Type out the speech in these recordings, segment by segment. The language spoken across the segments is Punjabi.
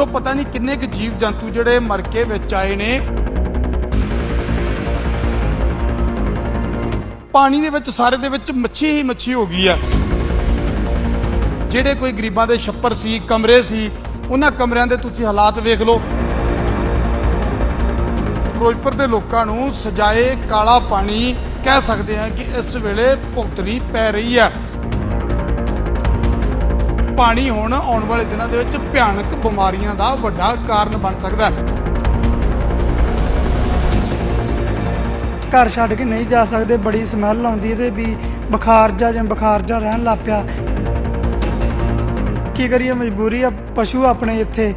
ਪਿੱਛੋਂ ਪਤਾ ਨਹੀਂ ਕਿੰਨੇ ਕੁ ਜੀਵ ਜੰਤੂ ਜਿਹੜੇ ਮਰ ਕੇ ਵਿੱਚ ਆਏ ਨੇ। ਪਾਣੀ ਦੇ ਵਿੱਚ, ਸਾਰੇ ਦੇ ਵਿੱਚ ਮੱਛੀ ਹੀ ਮੱਛੀ ਹੋ ਗਈ ਆ। ਜਿਹੜੇ ਕੋਈ ਗਰੀਬਾਂ ਦੇ ਛੱਪਰ ਸੀ, ਕਮਰੇ ਸੀ, ਉਹਨਾਂ ਕਮਰਿਆਂ ਦੇ ਤੁਸੀਂ ਹਾਲਾਤ ਵੇਖ ਲਓ। ਫਿਰੋਜ਼ਪੁਰ ਦੇ ਲੋਕਾਂ ਨੂੰ ਸਜਾਏ ਕਾਲਾ ਪਾਣੀ ਕਹਿ ਸਕਦੇ ਹਾਂ ਕਿ ਇਸ ਵੇਲੇ ਭੁਗਤਣੀ ਪੈ ਰਹੀ ਹੈ ਪਾਣੀ ਹੁਣ ਆਉਣ ਵਾਲੇ ਦਿਨਾਂ ਦੇ ਵਿੱਚ ਭਿਆਨਕ ਬਿਮਾਰੀਆਂ ਦਾ ਵੱਡਾ ਕਾਰਨ ਬਣ ਸਕਦਾ ਹੈ। ਘਰ ਛੱਡ ਕੇ ਨਹੀਂ ਜਾ ਸਕਦੇ, ਬੜੀ ਸਮੈਲ ਆਉਂਦੀ ਹੈ ਤੇ ਵੀ ਬੁਖਾਰ ਜਾ ਜਾਂ ਬੁਖਾਰ ਜਾ ਰਹਿਣ ਲੱਗ ਪਿਆ। ਕੀ ਕਰੀਏ, ਮਜਬੂਰੀ ਆ, ਪਸ਼ੂ ਆਪਣੇ ਇੱਥੇ।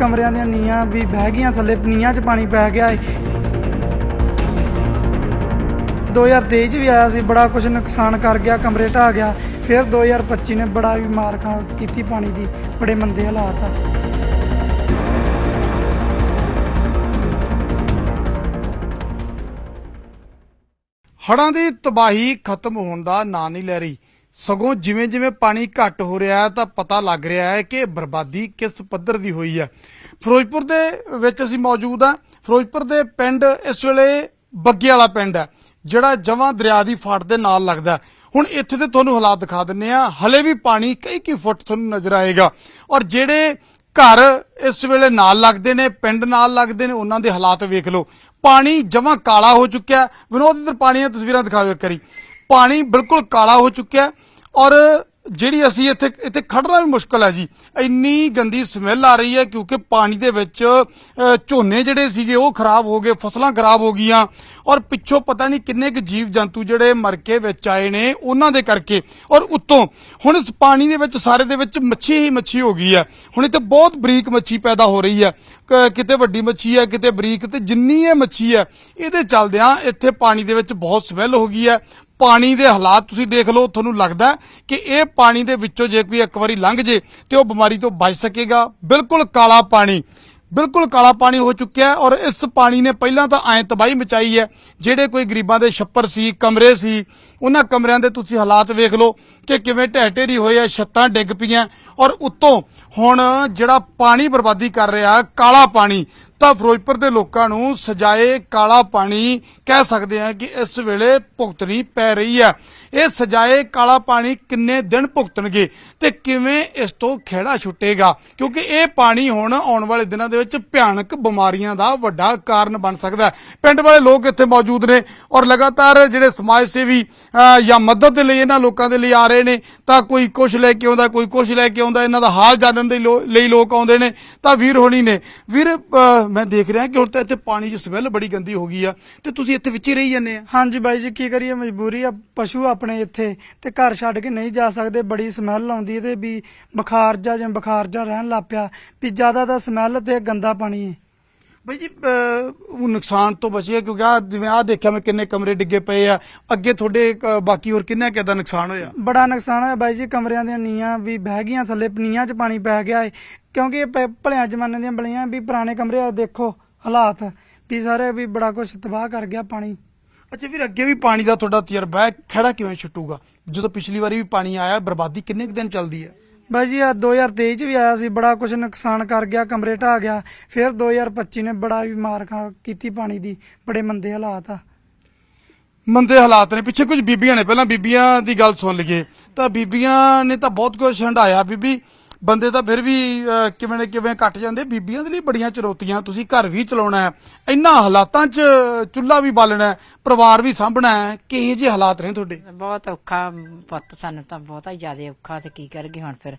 ਕਮਰਿਆਂ ਦੀਆਂ ਨੀਆਂ ਵੀ ਬਹਿ ਗਈਆਂ, ਥੱਲੇ ਨੀਆਂ 'ਚ ਪਾਣੀ ਪੈ ਗਿਆ ਏ। 2023 'ਚ ਵੀ ਆਇਆ ਸੀ, ਬੜਾ ਕੁਝ ਨੁਕਸਾਨ ਕਰ ਗਿਆ, ਕਮਰੇ ਢਾਹ ਗਿਆ। ਫਿਰ 2025 ਨੇ ਬੜਾ ਵੀ ਮਾਰ ਖਾ ਕੀਤੀ ਪਾਣੀ ਦੀ, ਬੜੇ ਮੰਦੇ ਹਾਲਾਤ ਆ। ਹੜ੍ਹਾਂ ਦੀ ਤਬਾਹੀ ਖਤਮ ਹੋਣ ਦਾ ਨਾਂ ਨਹੀਂ ਲੈ ਰਹੀ। ਸਗੋਂ ਜਿਵੇਂ ਜਿਵੇਂ ਪਾਣੀ ਘੱਟ ਹੋ ਰਿਹਾ ਹੈ, ਤਾਂ ਪਤਾ ਲੱਗ ਰਿਹਾ ਹੈ ਕਿ ਬਰਬਾਦੀ ਕਿਸ ਪੱਧਰ ਦੀ ਹੋਈ ਹੈ। ਫਿਰੋਜ਼ਪੁਰ ਦੇ ਵਿੱਚ ਅਸੀਂ ਮੌਜੂਦ ਹਾਂ। ਫਿਰੋਜ਼ਪੁਰ ਦੇ ਪਿੰਡ ਇਸ ਵੇਲੇ ਬੱਗੇ ਵਾਲਾ ਪਿੰਡ ਹੈ। ਜਿਹੜਾ ਜਵਾਂ ਦਰਿਆ ਦੀ ਫਾਟ ਦੇ ਨਾਲ ਲੱਗਦਾ ਹੁਣ ਇੱਥੇ ਤੇ ਤੁਹਾਨੂੰ ਹਾਲਾਤ ਦਿਖਾ ਦਿੰਨੇ ਆ ਹਲੇ ਵੀ ਪਾਣੀ ਕਈ ਕਈ ਫੁੱਟ ਤੁਹਾਨੂੰ ਨਜ਼ਰ ਆਏਗਾ। ਔਰ ਜਿਹੜੇ ਘਰ ਇਸ ਵੇਲੇ ਨਾਲ ਲੱਗਦੇ ਨੇ, ਪਿੰਡ ਨਾਲ ਲੱਗਦੇ ਨੇ, ਉਹਨਾਂ ਦੇ ਹਾਲਾਤ ਵੇਖ ਲਓ। ਪਾਣੀ ਜਮਾਂ ਕਾਲਾ ਹੋ ਚੁੱਕਿਆ ਵਿਨੋਦ ਇੱਧਰ ਪਾਣੀ ਦੀਆਂ ਤਸਵੀਰਾਂ ਦਿਖਾਓ ਇੱਕ ਵਾਰੀ। ਪਾਣੀ ਬਿਲਕੁਲ ਕਾਲਾ ਹੋ ਚੁੱਕਿਆ ਔਰ ਜਿਹੜੀ ਅਸੀਂ ਇੱਥੇ ਇੱਥੇ ਖੜਨਾ ਵੀ ਮੁਸ਼ਕਲ ਹੈ ਜੀ। ਇੰਨੀ ਗੰਦੀ ਸਮੈਲ ਆ ਰਹੀ ਹੈ ਕਿਉਂਕਿ ਪਾਣੀ ਦੇ ਵਿੱਚ ਝੋਨੇ ਜਿਹੜੇ ਸੀਗੇ ਉਹ ਖਰਾਬ ਹੋ ਗਏ, ਫਸਲਾਂ ਖਰਾਬ ਹੋ ਗਈਆਂ। ਔਰ ਪਿੱਛੋਂ ਪਤਾ ਨਹੀਂ ਕਿੰਨੇ ਕੁ ਜੀਵ ਜੰਤੂ ਜਿਹੜੇ ਮਰ ਕੇ ਵਿੱਚ ਆਏ ਨੇ ਉਹਨਾਂ ਦੇ ਕਰਕੇ। ਔਰ ਉੱਤੋਂ, ਹੁਣ ਇਸ ਪਾਣੀ ਦੇ ਵਿੱਚ, ਸਾਰੇ ਦੇ ਵਿੱਚ ਮੱਛੀ ਹੀ ਮੱਛੀ ਹੋ ਗਈ ਹੈ। ਹੁਣ ਇੱਥੇ ਬਹੁਤ ਬਰੀਕ ਮੱਛੀ ਪੈਦਾ ਹੋ ਰਹੀ ਹੈ। ਕਿਤੇ ਵੱਡੀ ਮੱਛੀ ਹੈ, ਕਿਤੇ ਬਰੀਕ, ਤੇ ਜਿੰਨੀ ਇਹ ਮੱਛੀ ਹੈ, ਇਹਦੇ ਚੱਲਦਿਆਂ ਇੱਥੇ ਪਾਣੀ ਦੇ ਵਿੱਚ ਬਹੁਤ ਸਮੈਲ ਹੋ ਗਈ ਹੈ। ਪਾਣੀ ਦੇ ਹਾਲਾਤ ਤੁਸੀਂ ਦੇਖ ਲਓ, ਤੁਹਾਨੂੰ ਲੱਗਦਾ ਕਿ ਇਹ ਪਾਣੀ ਦੇ ਵਿੱਚੋਂ ਜੇ ਕੋਈ ਇੱਕ ਵਾਰੀ ਲੰਘ ਜੇ ਤੇ ਉਹ ਬਿਮਾਰੀ ਤੋਂ ਬਚ ਸਕੇਗਾ। ਬਿਲਕੁਲ ਕਾਲਾ ਪਾਣੀ, ਬਿਲਕੁਲ ਕਾਲਾ ਪਾਣੀ ਹੋ ਚੁੱਕਿਆ ਔਰ ਇਸ ਪਾਣੀ ਨੇ ਪਹਿਲਾਂ ਤਾਂ ਐਂ ਤਬਾਹੀ ਮਚਾਈ ਹੈ। ਜਿਹੜੇ ਕੋਈ ਗਰੀਬਾਂ ਦੇ ਛੱਪਰ ਸੀ, ਕਮਰੇ ਸੀ, ਉਹਨਾਂ ਕਮਰਿਆਂ ਦੇ ਤੁਸੀਂ ਹਾਲਾਤ ਵੇਖ ਲਓ ਕਿ ਕਿਵੇਂ ਢਹਿ ਢੇਰੀ ਹੋਏ ਆ, ਛੱਤਾਂ ਡਿੱਗ ਪਈਆਂ ਔਰ ਉੱਤੋਂ ਹੁਣ ਜਿਹੜਾ ਪਾਣੀ ਬਰਬਾਦੀ ਕਰ ਰਿਹਾ, ਕਾਲਾ ਪਾਣੀ ਤਾਂ ਫਿਰੋਜ਼ਪੁਰ ਦੇ ਲੋਕਾਂ ਨੂੰ ਸਜਾਏ ਕਾਲਾ ਪਾਣੀ ਕਹਿ ਸਕਦੇ ਹਾਂ ਕਿ ਇਸ ਵੇਲੇ ਭੁਗਤਣੀ ਪੈ ਰਹੀ ਹੈ। ਇਹ ਸਜਾਏ ਕਾਲਾ ਪਾਣੀ ਕਿੰਨੇ ਦਿਨ ਭੁਗਤਣਗੇ? ਤੇ ਕਿਵੇਂ ਇਸ ਤੋਂ ਖਿਹੜਾ ਛੁੱਟੇਗਾ? ਕਿਉਂਕਿ ਇਹ ਪਾਣੀ ਹੁਣ ਆਉਣ ਵਾਲੇ ਦਿਨਾਂ ਦੇ ਵਿੱਚ ਭਿਆਨਕ ਬਿਮਾਰੀਆਂ ਦਾ ਵੱਡਾ ਕਾਰਨ ਬਣ ਸਕਦਾ ਹੈ। ਪਿੰਡ ਵਾਲੇ ਲੋਕ ਇੱਥੇ ਮੌਜੂਦ ਨੇ ਔਰ ਲਗਾਤਾਰ ਜਿਹੜੇ ਸਮਾਜ ਸੇਵੀ ਜਾਂ ਮਦਦ ਦੇ ਲਈ ਇਹਨਾਂ ਲੋਕਾਂ ਦੇ ਲਈ ਆ ਰਹੇ ਨੇ, ਤਾਂ ਕੋਈ ਕੁਝ ਲੈ ਕੇ ਆਉਂਦਾ, ਕੋਈ ਕੁਝ ਲੈ ਕੇ ਆਉਂਦਾ, ਇਹਨਾਂ ਦਾ ਹਾਲ ਜਾਣਨ ਦੇ ਲੋ- ਲਈ ਲੋਕ ਆਉਂਦੇ ਨੇ, ਤਾਂ ਵੀਰ ਹੋਣੀ ਨੇ। ਵੀਰ ਮੈਂ ਦੇਖ ਰਿਹਾ ਕਿ ਹੁਣ ਤਾਂ ਇੱਥੇ ਪਾਣੀ ਦੀ ਸਮੈਲ ਬੜੀ ਗੰਦੀ ਹੋ ਗਈ ਆ, ਤੇ ਤੁਸੀਂ ਇੱਥੇ ਵਿੱਚ ਹੀ ਰਹੀ ਜਾਂਦੇ ਆ। ਹਾਂਜੀ ਬਾਈ ਜੀ, ਕੀ ਕਰੀਏ, ਮਜਬੂਰੀ ਆ, ਪਸ਼ੂ ਆਪਣੇ ਇੱਥੇ, ਤੇ ਘਰ ਛੱਡ ਕੇ ਨਹੀਂ ਜਾ ਸਕਦੇ, ਬੜੀ ਸਮੈਲ ਆਉਂਦੀ ਹੈ ਤੇ ਵੀ ਬੁਖਾਰ ਜਾ ਜਾਂ ਬੁਖਾਰ ਜਾ ਰਹਿਣ ਲੱਗ ਪਿਆ ਵੀ ਜ਼ਿਆਦਾ ਤਾਂ ਸਮੈਲ ਤੇ ਗੰਦਾ ਪਾਣੀ ਹੈ। ਬਾਈ ਜੀ ਅਹ, ਉਹ ਨੁਕਸਾਨ ਤੋਂ ਬਚਿਆ ਕਿਉਂਕਿ ਆ ਜਿਵੇਂ ਆ ਦੇਖਿਆ ਮੈਂ ਕਿੰਨੇ ਕਮਰੇ ਡਿੱਗੇ ਪਏ ਆ ਅੱਗੇ ਤੁਹਾਡੇ ਅਹ, ਬਾਕੀ ਹੋਰ ਕਿੰਨਾ ਕਿਦਾ ਨੁਕਸਾਨ ਹੋਇਆ? ਬੜਾ ਨੁਕਸਾਨ ਹੈ ਬਾਈ ਜੀ ਕਮਰਿਆਂ ਦੀਆਂ ਨੀਆਂ ਵੀ ਬਹਿ ਗਈਆਂ ਥੱਲੇ ਨੀਆਂ 'ਚ ਪਾਣੀ ਪੈ ਗਿਆ ਹੈ ਕਿਉਂਕਿ ਇਹ ਪ- ਭਲਿਆਂ ਜ਼ਮਾਨੇ ਦੀਆਂ ਬਲੀਆਂ ਵੀ ਪੁਰਾਣੇ ਕਮਰੇ ਆ ਦੇਖੋ ਹਾਲਾਤ ਵੀ ਸਾਰੇ ਵੀ ਬੜਾ ਕੁਝ ਤਬਾਹ ਕਰ ਗਿਆ ਪਾਣੀ। ਅੱਛਾ ਵੀਰ ਅੱਗੇ ਵੀ ਪਾਣੀ ਦਾ ਤੁਹਾਡਾ ਤਜਰਬਾ ਹੈ ਖੜਾ ਕਿਵੇਂ ਛੁੱਟੂਗਾ? ਜਦੋਂ ਪਿਛਲੀ ਵਾਰੀ ਵੀ ਪਾਣੀ ਆਇਆ ਬਰਬਾਦੀ ਕਿੰਨੇ ਕੁ ਦਿਨ ਚੱਲਦੀ ਹੈ? ਬਾਈ ਜੀ ਆ 2023 ਚ ਵੀ ਆਇਆ ਸੀ ਬੜਾ ਕੁਝ ਨੁਕਸਾਨ ਕਰ ਗਿਆ ਕਮਰੇ ਢਾਹ ਗਿਆ। ਫਿਰ 2025 ਨੇ ਬੜਾ ਵੀ ਮਾਰ ਖਾ ਕੀਤੀ ਪਾਣੀ ਦੀ ਬੜੇ ਮੰਦੇ ਹਾਲਾਤ ਆ। ਮੰਦੇ ਹਾਲਾਤ ਨੇ। ਪਿੱਛੇ ਕੁਝ ਬੀਬੀਆਂ ਨੇ ਪਹਿਲਾਂ ਬੀਬੀਆਂ ਦੀ ਗੱਲ ਸੁਣ ਲਈਏ। ਤਾਂ ਬੀਬੀਆਂ ਨੇ ਤਾਂ ਬਹੁਤ ਕੁਝ ਹੰਡਾਇਆ ਬੀਬੀ ਬੰਦੇ ਤਾਂ ਫਿਰ ਵੀ ਕਿਵੇਂ ਨੇ ਕਿਵੇਂ ਕੱਟ ਜਾਂਦੇ। ਬੀਬੀਆਂ ਦੇ ਲਈ ਬੜੀਆਂ ਚੁਣੌਤੀਆਂ, ਤੁਸੀਂ ਘਰ ਵੀ ਚਲਾਉਣਾ ਹੈ, ਇੰਨਾ ਹਾਲਾਤਾਂ 'ਚ ਚੁੱਲ੍ਹਾ ਵੀ ਬਾਲਣਾ ਹੈ, ਪਰਿਵਾਰ ਵੀ ਸਾਂਭਣਾ ਹੈ, ਕਿਹੋ ਜਿਹੇ ਹਾਲਾਤ ਨੇ ਤੁਹਾਡੇ? ਬਹੁਤ ਔਖਾ ਪੁੱਤ ਸਾਨੂੰ ਤਾਂ ਬਹੁਤਾ ਹੀ ਜ਼ਿਆਦਾ ਔਖਾ, ਤੇ ਕੀ ਕਰਗੇ ਹੁਣ ਫਿਰ।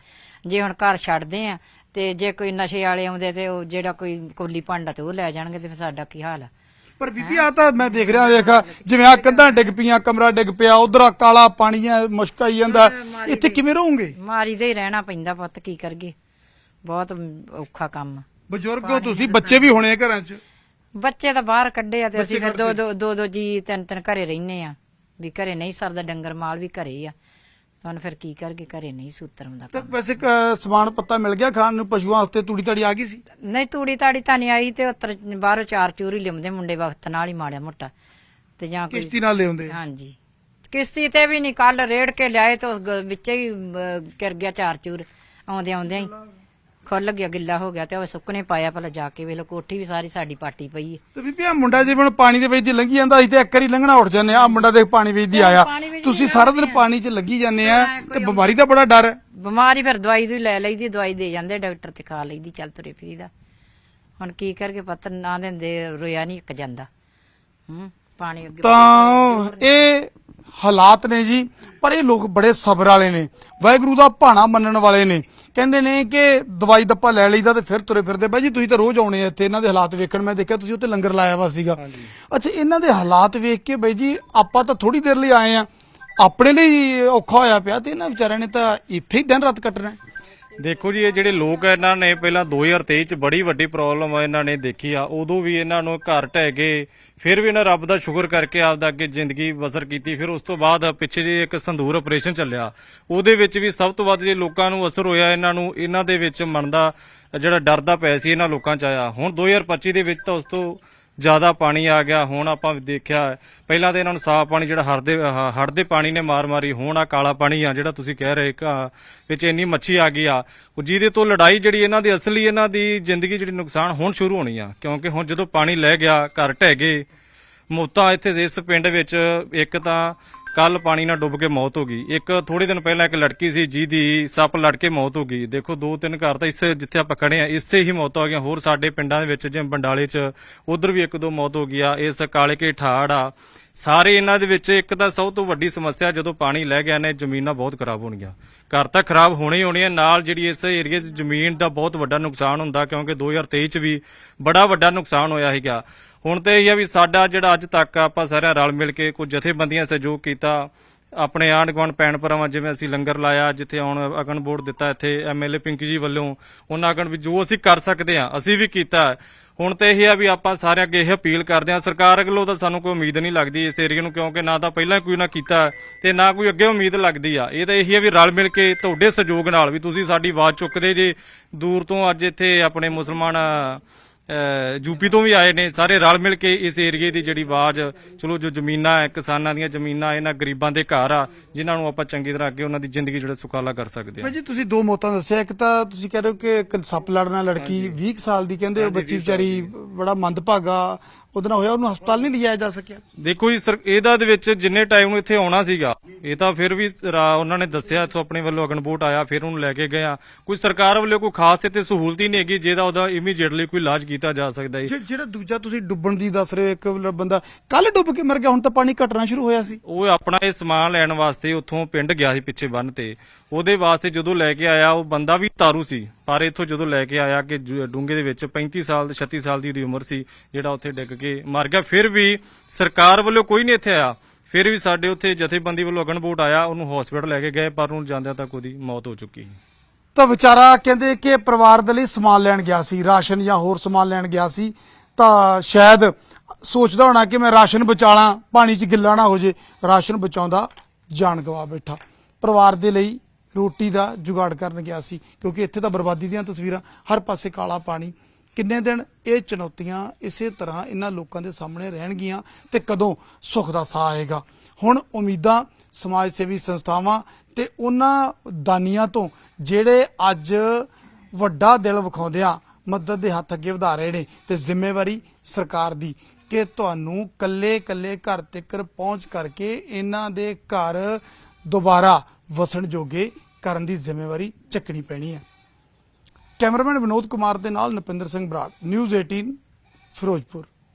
ਜੇ ਹੁਣ ਘਰ ਛੱਡਦੇ ਆ, ਤੇ ਜੇ ਕੋਈ ਨਸ਼ੇ ਵਾਲੇ ਆਉਂਦੇ ਤੇ ਉਹ ਜਿਹੜਾ ਕੋਈ ਕੋਲੀ ਭਾਂਡਾ ਤੇ ਉਹ ਲੈ ਜਾਣਗੇ, ਤੇ ਫਿਰ ਸਾਡਾ ਕੀ ਹਾਲ ਆ? ਪਰ ਬੀਬੀ ਆ ਤਾਂ ਮੈਂ ਦੇਖ ਰਿਹਾ ਦੇਖ ਜਿਵੇਂ ਆ ਕੰਧਾਂ ਡਿੱਗ ਪਈਆਂ ਕਮਰਾ ਡਿੱਗ ਪਿਆ ਉਧਰ ਆ ਕਾਲਾ ਪਾਣੀ ਆ ਮੁਸ਼ਕ ਆਈ ਜਾਂਦਾ। ਇੱਥੇ ਕਿਵੇਂ ਰਹੋਗੇ? ਮਾਰੀ ਦੇ ਹੀ ਰਹਿਣਾ ਪੈਂਦਾ ਪੁੱਤ ਕੀ ਕਰਗੇ ਬਹੁਤ ਔਖਾ ਕੰਮ। ਆ। ਬਜ਼ੁਰਗ ਹੋ ਤੁਸੀਂ ਬੱਚੇ ਵੀ ਹੋਣੇ ਆ ਘਰਾਂ 'ਚ। ਬੱਚੇ ਤਾਂ ਬਾਹਰ ਕੱਢੇ ਆ ਤੇ ਅਸੀਂ ਫਿਰ ਦੋ ਦੋ ਦੋ ਦੋ ਜੀ ਤਿੰਨ ਤਿੰਨ ਘਰੇ ਰਹਿੰਨੇ ਆ। ਵੀ ਘਰੇ ਨਹੀਂ ਸਰਦਾ ਡੰਗਰ ਮਾਲ ਵੀ ਘਰੇ ਆ। ਤੁਹਾਨੂੰ ਫਿਰ ਕੀ ਕਰਗੇ ਘਰੇ ਨਹੀਂ ਸੂਤਰ ਹੁੰਦਾ ਤਾਂ ਵੈਸੇ ਕ- ਸਮਾਨ ਪੱਤਾ ਮਿਲ ਗਿਆ ਖਾਣ ਨੂੰ ਪਸ਼ੂਆਂ ਵਾਸਤੇ ਤੂੜੀ ਤੜੀ ਆ ਗਈ ਸੀ? ਨਹੀਂ ਤੂੜੀ ਤਾੜੀ ਤਾਂ ਨਹੀਂ ਆਈ ਤੇ ਉੱਤਰ ਬਾਹਰੋਂ ਚਾਰ ਚੂਰੀ ਲਿਆਉਂਦੇ ਮੁੰਡੇ ਵਕਤ ਨਾਲ ਹੀ ਮਾੜਿਆ ਮੋਟਾ। ਤੇ ਜਾਂ ਕੋਈ ਕਿਸ਼ਤੀ ਨਾਲ ਲਿਆਉਂਦੇ? ਹਾਂਜੀ। ਕਿਸ਼ਤੀ ਤੇ ਵੀ ਨਹੀਂ ਕੱਲ ਰੇੜ ਕੇ ਲਿਆਏ ਤਾਂ ਉਸ ਗ- ਵਿੱਚੇ ਹੀ ਅਹ, ਗਿਰ ਗਿਆ ਚਾਰ ਚੂਰ ਆਉਂਦੇ ਆਉਂਦੇ ਹੀ। ਖੁੱਲ ਗਿਆ ਗਿੱਲਾ ਹੋ ਗਿਆ ਤੇ ਉਹ ਸੁੱਕਣੇ ਪਾਇਆ ਭਲਾ ਜਾ ਕੇ ਵੇਖ ਲੋ ਕੋਠੀ ਵੀ ਸਾਰੀ ਸਾਡੀ ਪਾਟੀ ਪਈ ਹੈ। ਤੇ ਬੀਬੀ ਆ ਮੁੰਡਾ ਜਿਵੇਂ ਪਾਣੀ ਦੇ ਵਿੱਚ ਦੀ ਲੰਘੀ ਜਾਂਦਾ ਅਸੀਂ ਤੇ ਇੱਕ ਵਾਰੀ ਲੰਘਣਾ ਉੱਠ ਜਾਂਦੇ ਆ ਆਹ ਮੁੰਡਾ ਦੇਖ ਪਾਣੀ ਵਿੱਚ ਦੀ ਆਇਆ। ਪਾਣੀ ਵਿੱਚ ਤੁਸੀਂ ਦੀ ਸਾਰਾ ਦਿਨ ਪਾਣੀ 'ਚ ਲੱਗੀ ਜਾਂਦੇ ਆ ਤੇ ਬਿਮਾਰੀ ਦਾ ਬੜਾ ਡਰ ਹੈ। ਬਿਮਾਰੀ ਫਿਰ ਦਵਾਈ ਦੂਈ ਲੈ ਲਈਦੀ ਦਵਾਈ ਦੇ ਜਾਂਦੇ ਡਾਕਟਰ ਤੇ ਖਾ ਲਈਦੀ ਚੱਲ ਤੁਰੇ ਫਿਰੀਦਾ। ਹੁਣ ਕੀ ਕਰਕੇ ਪਤਾ ਨਾ ਦਿੰਦੇ ਰੋਇਆ ਨਹੀਂ ਇੱਕ ਜਾਂਦਾ। ਹੂੰ ਪਾਣੀ ਅੱਗੇ ਤਾਂ ਇਹ ਹਾਲਾਤ ਨੇ ਜੀ ਪਰ ਇਹ ਲੋਕ ਬੜੇ ਸਬਰ ਵਾਲੇ ਨੇ। ਵਾਹਿਗੁਰੂ ਦਾ ਭਾਣਾ ਮੰਨਣ ਵਾਲੇ ਨੇ। ਕਹਿੰਦੇ ਨੇ ਕਿ ਦਵਾਈ ਦੱਪਾ ਲੈ ਲਈਦਾ ਤੇ ਫਿਰ ਤੁਰੇ ਫਿਰਦੇ। ਬਾਈ ਜੀ ਤੁਸੀਂ ਤਾਂ ਰੋਜ਼ ਆਉਣੇ ਆ ਇੱਥੇ ਇਹਨਾਂ ਦੇ ਹਾਲਾਤ ਵੇਖਣ। ਮੈਂ ਦੇਖਿਆ ਤੁਸੀਂ ਉੱਥੇ ਲੰਗਰ ਲਾਇਆ ਵਾ ਸੀਗਾ। ਅੱਛਾ ਇਹਨਾਂ ਦੇ ਹਾਲਾਤ ਵੇਖ ਕੇ ਬਾਈ ਜੀ ਆਪਾਂ ਤਾਂ ਥੋੜੀ ਦੇਰ ਲਈ ਆਏ ਆ। ਆਪਣੇ ਲਈ ਔਖਾ ਹੋਇਆ ਪਿਆ ਤੇ ਇਹਨਾਂ ਵਿਚਾਰਿਆਂ ਨੇ ਤਾਂ ਇੱਥੇ ਹੀ ਦਿਨ ਰਾਤ ਕੱਟਣਾ। ਦੇਖੋ ਜੀ, ਇਹ ਜਿਹੜੇ ਲੋਕ ਆ, ਇਹਨਾਂ ਨੇ ਪਹਿਲਾਂ 2023 ਚ ਬੜੀ ਵੱਡੀ ਪ੍ਰੋਬਲਮ ਇਹਨਾਂ ਨੇ ਦੇਖੀ ਆ। ਉਦੋਂ ਵੀ ਇਹਨਾਂ ਨੂੰ ਘਰ ਢਹਿ ਗਏ ਫਿਰ ਵੀ ਇਹਨਾਂ ਰੱਬ ਦਾ ਸ਼ੁਕਰ ਕਰਕੇ ਆਪਦਾ ਅੱਗੇ ਜ਼ਿੰਦਗੀ ਬਸਰ ਕੀਤੀ। ਫਿਰ ਉਸ ਤੋਂ ਬਾਅਦ ਪਿੱਛੇ ਜੇ ਇੱਕ ਸੰਧੂਰ ਆਪਰੇਸ਼ਨ ਚੱਲਿਆ। ਉਹਦੇ ਵਿੱਚ ਵੀ ਸਭ ਤੋਂ ਵੱਧ ਜੇ ਲੋਕਾਂ ਨੂੰ ਅਸਰ ਹੋਇਆ, ਇਹਨਾਂ ਨੂੰ ਇਹਨਾਂ ਦੇ ਵਿੱਚ ਮਨ ਦਾ ਜਿਹੜਾ ਡਰ ਦਾ ਪੈ ਸੀ ਇਹਨਾਂ ਲੋਕਾਂ ਚ ਆਇਆ। ਹੁਣ 2025 ਦੇ ਵਿੱਚ ਤਾਂ ਉਸ ਤੋਂ ਜ਼ਿਆਦਾ ਪਾਣੀ ਆ ਗਿਆ, ਹੁਣ ਆਪਾਂ ਦੇਖਿਆ, ਪਹਿਲਾਂ ਤਾਂ ਇਹਨਾਂ ਨੂੰ ਸਾਫ਼ ਪਾਣੀ ਜਿਹੜਾ ਹੜਦੇ ਹੜ ਦੇ ਪਾਣੀ ਨੇ ਮਾਰ ਮਾਰੀ, ਹੁਣ ਆ ਕਾਲਾ ਪਾਣੀ ਆ ਜਿਹੜਾ ਤੁਸੀਂ ਕਹਿ ਰਹੇ ਘਾਹ ਵਿੱਚ ਇੰਨੀ ਮੱਛੀ ਆ ਗਈ ਆ। ਉਹ ਜਿਹਦੇ ਤੋਂ ਲੜਾਈ ਜਿਹੜੀ ਇਹਨਾਂ ਦੀ, ਅਸਲੀ ਇਹਨਾਂ ਦੀ ਜ਼ਿੰਦਗੀ ਜਿਹੜੀ ਨੁਕਸਾਨ ਹੁਣ ਸ਼ੁਰੂ ਹੋਣੀ ਆ, ਕਿਉਂਕਿ ਹੁਣ ਜਦੋਂ ਪਾਣੀ ਲੈ ਗਿਆ, ਘਰ ਢਹਿ ਗਏ, ਮੌਤਾਂ ਇੱਥੇ ਇਸ ਪਿੰਡ ਵਿੱਚ ਇੱਕ ਤਾਂ ਕੱਲ ਪਾਣੀ ਨਾਲ ਡੁੱਬ ਕੇ ਮੌਤ ਹੋ ਗਈ। ਇੱਕ ਥੋੜੇ ਦਿਨ ਪਹਿਲਾਂ ਇੱਕ ਲੜਕੀ ਸੀ, ਜਿਹਦੀ ਸੱਪ ਲੜ ਕੇ ਮੌਤ ਹੋ ਗਈ। ਦੇਖੋ, ਦੋ ਤਿੰਨ ਘਰ ਤਾਂ ਇਸੇ ਜਿੱਥੇ ਆਪਾਂ ਖੜੇ ਆ ਇਸੇ ਹੀ ਮੌਤਾਂ ਹੋ ਗਈਆਂ। ਹੋਰ ਸਾਡੇ ਪਿੰਡਾਂ ਦੇ ਵਿੱਚ, ਜਿਵੇਂ ਬੰਡਾਲੇ 'ਚ, ਉਧਰ ਵੀ ਇੱਕ ਦੋ ਮੌਤ ਹੋ ਗਈ ਆ। ਇਸ ਕਾਲੇ ਕੇ ਠਾੜ ਆ। ਸਾਰੇ ਇਹਨਾਂ ਦੇ ਵਿੱਚ ਇੱਕ ਤਾਂ ਸਭ ਤੋਂ ਵੱਡੀ ਸਮੱਸਿਆ, ਜਦੋਂ ਪਾਣੀ ਲੈ ਗਿਆ ਨੇ, ਜ਼ਮੀਨਾਂ ਬਹੁਤ ਖਰਾਬ ਹੋਣਗੀਆਂ। ਘਰ ਤਾਂ ਖਰਾਬ ਹੋਣੇ ਹੀ ਹੋਣੇ ਨਾਲ ਜਿਹੜੀ ਇਸ ਏਰੀਆ 'ਚ ਜ਼ਮੀਨ ਦਾ ਬਹੁਤ ਵੱਡਾ ਨੁਕਸਾਨ ਹੁੰਦਾ, ਕਿਉਂਕਿ 2023 'ਚ ਵੀ ਬੜਾ ਵੱਡਾ ਨੁਕਸਾਨ ਹੋਇਆ ਸੀਗਾ। ਹੁਣ ਤੇ ਇਹ ਆ ਵੀ ਸਾਡਾ ਜਿਹੜਾ ਅੱਜ ਤੱਕ ਆਪਾਂ ਸਾਰਿਆਂ ਰਲ ਮਿਲ ਕੇ ਕੁਝ ਜਥੇਬੰਦੀਆਂ ਸਹਿਯੋਗ ਕੀਤਾ, ਆਪਣੇ ਆਂਢ ਗੁਆਂਢ ਭੈਣ ਭਰਾਵਾਂ, ਜਿਵੇਂ ਅਸੀਂ ਲੰਗਰ ਲਾਇਆ, ਜਿੱਥੇ ਹੁਣ ਅਗਨ ਬੋਰਡ ਦਿੱਤਾ ਇੱਥੇ, ਐਮਐਲਏ ਪਿੰਕੀ ਜੀ ਵੱਲੋਂ, ਉਹਨਾਂ ਅਗਨ ਵੀ ਜੋ ਅਸੀਂ ਕਰ ਸਕਦੇ ਆ ਅਸੀਂ ਵੀ ਕੀਤਾ। ਹੁਣ ਤੇ ਇਹ ਆ ਵੀ ਆਪਾਂ ਸਾਰਿਆਂ ਅੱਗੇ ਇਹ ਅਪੀਲ ਕਰਦੇ ਆ ਸਰਕਾਰ ਵੱਲੋਂ ਤਾਂ ਸਾਨੂੰ ਕੋਈ ਉਮੀਦ ਨਹੀਂ ਲੱਗਦੀ ਇਸ ਏਰੀਆ ਨੂੰ, ਕਿਉਂਕਿ ਨਾ ਤਾਂ ਪਹਿਲਾਂ ਕੋਈ ਨਾ ਕੀਤਾ ਤੇ ਨਾ ਕੋਈ ਅੱਗੇ ਉਮੀਦ ਲੱਗਦੀ ਆ। ਇਹ ਤਾਂ ਇਹੀ ਆ ਵੀ ਰਲ ਮਿਲ ਕੇ ਤੁਹਾਡੇ ਸਹਿਯੋਗ ਨਾਲ ਵੀ ਤੁਸੀਂ ਸਾਡੀ ਆਵਾਜ਼ ਚੁੱਕਦੇ ਜੇ, ਦੂਰ ਤੋਂ ਅੱਜ ਇੱਥੇ ਆਪਣੇ ਮੁਸਲਮਾਨ ਯੂਪੀ ਤੋਂ ਵੀ ਆਏ ਨੇ ਸਾਰੇ ਰਲ ਮਿਲ ਕੇ ਇਸ ਏਰੀਏ ਦੀ ਜਿਹੜੀ ਆਵਾਜ਼ ਚਲੋ ਜੋ ਜ਼ਮੀਨਾਂ ਹੈ ਕਿਸਾਨਾਂ ਦੀਆਂ ਜ਼ਮੀਨਾਂ ਇਹਨਾਂ ਗਰੀਬਾਂ ਦੇ ਘਰ ਆ ਜਿਨ੍ਹਾਂ ਨੂੰ ਆਪਾਂ ਚੰਗੀ ਤਰ੍ਹਾਂ ਅੱਗੇ ਉਹਨਾਂ ਦੀ ਜ਼ਿੰਦਗੀ ਜਿਹੜਾ ਸੁਖਾਲਾ ਕਰ ਸਕਦੇ ਆ। ਜੀ ਤੁਸੀਂ ਦੋ ਮੌਤਾਂ ਦੱਸਿਆ ਇੱਕ ਤਾਂ ਤੁਸੀਂ ਕਹਿ ਰਹੇ ਹੋ ਕਿ ਇੱਕ ਸੱਪ ਲੜਨਾ ਲੜਕੀ 20 ਕੁ ਸਾਲ ਦੀ ਕਹਿੰਦੇ ਉਹ ਬੱਚੀ ਵਿਚਾਰੀ ਬੜਾ ਮੰਦਭਾਗਾ ਉਹਦੇ ਨਾਲ ਹੋਇਆ ਉਹਨੂੰ ਹਸਪਤਾਲ ਨਹੀਂ ਲਿਜਾਇਆ ਜਾ ਸਕਿਆ। ਦੇਖੋ ਜੀ ਸਰ ਇਹਦਾ ਦੇ ਵਿੱਚ ਜਿੰਨੇ ਟਾਈਮ ਨੂੰ ਇੱਥੇ ਆਉਣਾ ਸੀਗਾ ਇਹ ਤਾਂ ਫਿਰ ਵੀ ਰਾ- ਉਹਨਾਂ ਨੇ ਦੱਸਿਆ ਇੱਥੋਂ ਆਪਣੇ ਵੱਲੋਂ ਅਗਨਬੋਟ ਆਇਆ ਫਿਰ ਉਹਨੂੰ ਲੈ ਕੇ ਗਏ ਆ। ਕੋਈ ਸਰਕਾਰ ਵੱਲੋਂ ਕੋਈ ਖਾਸ ਇੱਥੇ ਸਹੂਲਤ ਹੀ ਨਹੀਂ ਹੈਗੀ ਜਿਹਦਾ ਉਹਦਾ ਇਮੀਡੀਏਟਲੀ ਕੋਈ ਇਲਾਜ ਕੀਤਾ ਜਾ ਸਕਦਾ ਹੈ ਜਿ- ਜਿਹੜਾ ਦੂਜਾ ਤੁਸੀਂ ਡੁੱਬਣ ਦੀ ਦੱਸ ਰਹੇ ਹੋ ਇੱਕ ਬੰਦਾ ਕੱਲ ਡੁੱਬ ਕੇ ਮਰ ਗਿਆ ਹੁਣ ਤਾਂ ਪਾਣੀ ਘਟਣਾ ਸ਼ੁਰੂ ਹੋਇਆ ਸੀ। ਉਹ ਆਪਣਾ ਇਹ ਸਮਾਨ ਲੈਣ ਵਾਸਤੇ ਉੱਥੋਂ ਪਿੰਡ ਗਿਆ ਸੀ ਪਿੱਛੇ ਬੰਨ ਤੇ। ਉਹਦੇ ਵਾਸਤੇ ਜਦੋਂ ਲੈ ਕੇ ਆਇਆ ਉਹ ਬੰਦਾ ਵੀ ਤਾਰੂ ਸੀ ਪਰ ਇੱਥੋਂ ਜਦੋਂ ਲੈ ਕੇ ਆਇਆ ਕਿ ਡੂੰਗੇ ਦੇ ਵਿੱਚ 35 ਸਾਲ ਤੇ 36 ਸਾਲ ਦੀ ਉਹਦੀ ਉਮਰ ਸੀ ਜਿਹੜਾ ਉੱਥੇ ਡਿੱਗ ਕੇ ਮਰ ਗਿਆ। ਫਿਰ ਵੀ ਸਰਕਾਰ ਵੱਲੋਂ ਕੋਈ ਨਹੀਂ ਇੱਥੇ ਆਇਆ। ਫਿਰ ਵੀ ਸਾਡੇ ਉੱਥੇ ਜਥੇਬੰਦੀ ਵੱਲੋਂ ਅਗਨ ਬੋਟ ਆਇਆ, ਉਹਨੂੰ ਹਸਪੀਟਲ ਲੈ ਕੇ ਗਏ, ਪਰ ਉਹਨੂੰ ਜਾਂਦਿਆਂ ਤੱਕ ਉਹਦੀ ਮੌਤ ਹੋ ਚੁੱਕੀ ਤਾਂ ਵਿਚਾਰਾ ਕਹਿੰਦੇ ਕਿ ਪਰਿਵਾਰ ਦੇ ਲਈ ਸਮਾਨ ਲੈਣ ਗਿਆ ਸੀ, ਰਾਸ਼ਨ ਜਾਂ ਹੋਰ ਸਮਾਨ ਲੈਣ ਗਿਆ ਸੀ। ਤਾਂ ਸ਼ਾਇਦ ਸੋਚਦਾ ਹੋਣਾ ਕਿ ਮੈਂ ਰਾਸ਼ਨ ਬਚਾਲਾਂ, ਪਾਣੀ 'ਚ ਗਿੱਲਾ ਨਾ ਹੋ ਜੇ, ਰਾਸ਼ਨ ਬਚਾਉਂਦਾ ਜਾਨ ਗਵਾ ਬੈਠਾ। ਪਰਿਵਾਰ ਦੇ ਲਈ ਰੋਟੀ ਦਾ ਜੁਗਾੜ ਕਰਨ ਗਿਆ ਸੀ, ਕਿਉਂਕਿ ਇੱਥੇ ਤਾਂ ਬਰਬਾਦੀ ਦੀਆਂ ਤਸਵੀਰਾਂ, ਹਰ ਪਾਸੇ ਕਾਲਾ ਪਾਣੀ। ਕਿੰਨੇ ਦਿਨ ਇਹ ਚੁਣੌਤੀਆਂ ਇਸੇ ਤਰ੍ਹਾਂ ਇਹਨਾਂ ਲੋਕਾਂ ਦੇ ਸਾਹਮਣੇ ਰਹਿਣਗੀਆਂ ਤੇ ਕਦੋਂ ਸੁੱਖ ਦਾ ਸਾਹ ਆਏਗਾ। ਹੁਣ ਉਮੀਦਾਂ ਸਮਾਜ ਸੇਵੀ ਸੰਸਥਾਵਾਂ ਤੇ ਉਹਨਾਂ ਦਾਨੀਆਂ ਤੋਂ ਜਿਹੜੇ ਅੱਜ ਵੱਡਾ ਦਿਲ ਵਿਖਾਉਂਦਿਆਂ ਮਦਦ ਦੇ ਹੱਥ ਅੱਗੇ ਵਧਾ ਰਹੇ ਨੇ ਤੇ ਜ਼ਿੰਮੇਵਾਰੀ ਸਰਕਾਰ ਦੀ ਕਿ ਤੁਹਾਨੂੰ ਕੱਲੇ ਕੱਲੇ ਘਰ ਤੱਕ ਪਹੁੰਚ ਕਰਕੇ ਇਹਨਾਂ ਦੇ ਘਰ ਦੁਬਾਰਾ ਵਸਣ ਜੋਗੇ ਕਰਨ ਦੀ ਜ਼ਿੰਮੇਵਾਰੀ ਚੱਕਣੀ ਪੈਣੀ ਹੈ। ਕੈਮਰਾਮੈਨ ਵਿਨੋਦ ਕੁਮਾਰ ਦੇ ਨਾਲ ਨਪਿੰਦਰ ਸਿੰਘ ਬਰਾੜ ਨਿਊਜ਼ 18 ਫਿਰੋਜ਼ਪੁਰ।